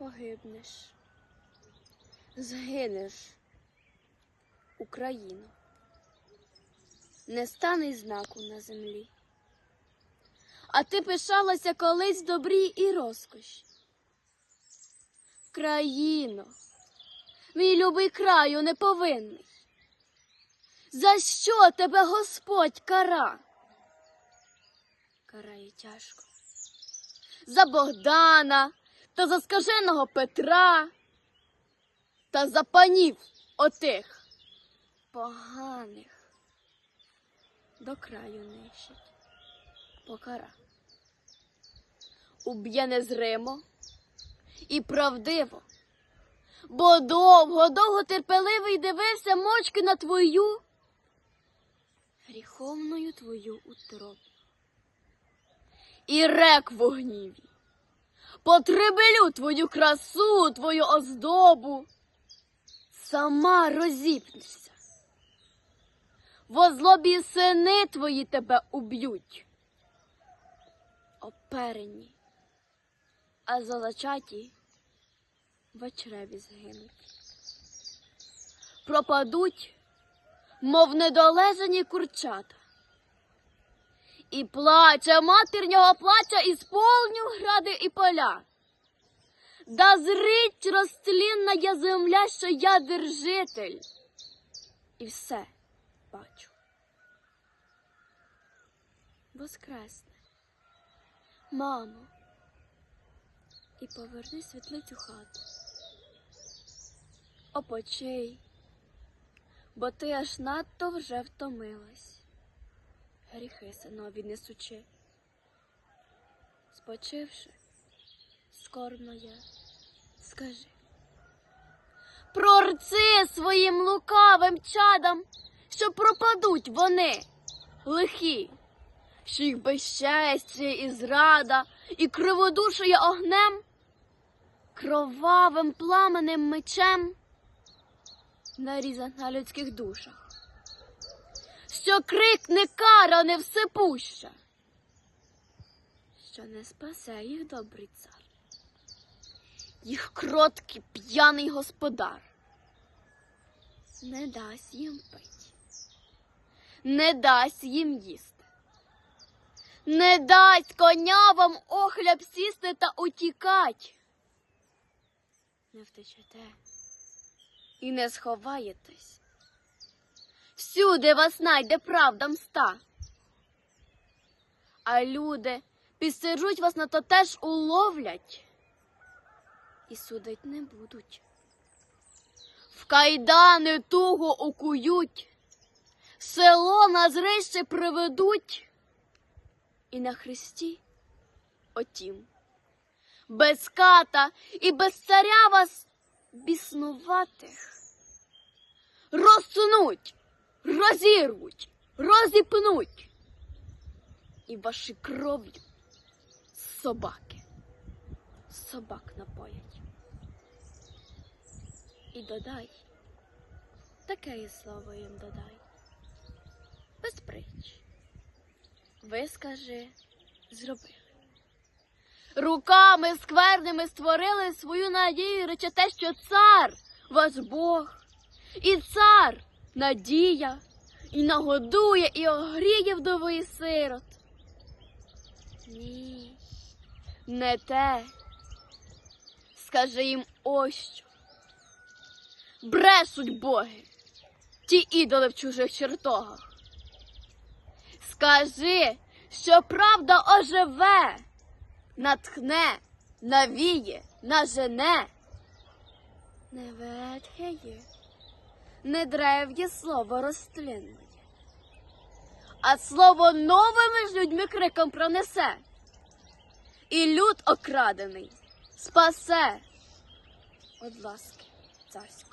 погибнеш, згинеш, Україно, не стане знаку на землі. А ти пишалася колись добрі і розкоші. Країно, мій любий краю неповинний. За що тебе Господь кара? Карає тяжко. За Богдана та за скаженого Петра та за панів отих. Поганих. До краю нищить. Покара. Уб'є незримо і правдиво, бо довго, довго терпеливий дивився мочки на твою гріховною твою утробу. І рек в гніві, потребелю твою красу, твою оздобу, сама розіпнешся. Во злобі сини твої тебе уб'ють, оперені, а золочаті в чреві згинуть. Пропадуть, мов недолежані курчата. І плаче матірнього плача і сповню гради і поля. Да зрить розтлінна я земля, що я держитель. І все бачу. Воскресне, мамо, і поверни світлицю хату. Опочий, бо ти аж надто вже втомилась гріхи синові несучи. Спочивши, скорбно я, скажи. Прорци своїм лукавим чадам, що пропадуть вони, лихі, що їх безчестя і зрада, і криводушує огнем, кровавим пламенем мечем, нарізан на людських душах що крикне кара невсипуща, що не спасе їх добрий цар, їх кроткий п'яний господар, не дасть їм пить, не дасть їм їсти, не дасть конявам охляб сісти та утікать. Не втечете і не сховаєтесь. Всюди вас найде правда мста. А люди підстережуть вас на то теж уловлять і судить не будуть. В кайдани туго укують, село на зрище приведуть, і на хресті отім, без ката і без царя вас біснуватих розсунуть розірвуть, розіпнуть і ваші кров'ю собаки, собак напоять. І додай, таке і слово їм додай, без притч. Ви скажи, зробили. Руками скверними створили свою надію, речете, що цар ваш Бог і цар надія, і нагодує, і огріє вдовий сирот. Ні, не те. Скажи їм ось що. Брешуть боги, ті ідоли в чужих чертогах. Скажи, що правда оживе, натхне, навіє, нажене. Не ветхеє не древнє слово розтлінує, а слово новими ж людьми криком пронесе, і люд окрадений спасе, От ласки царської.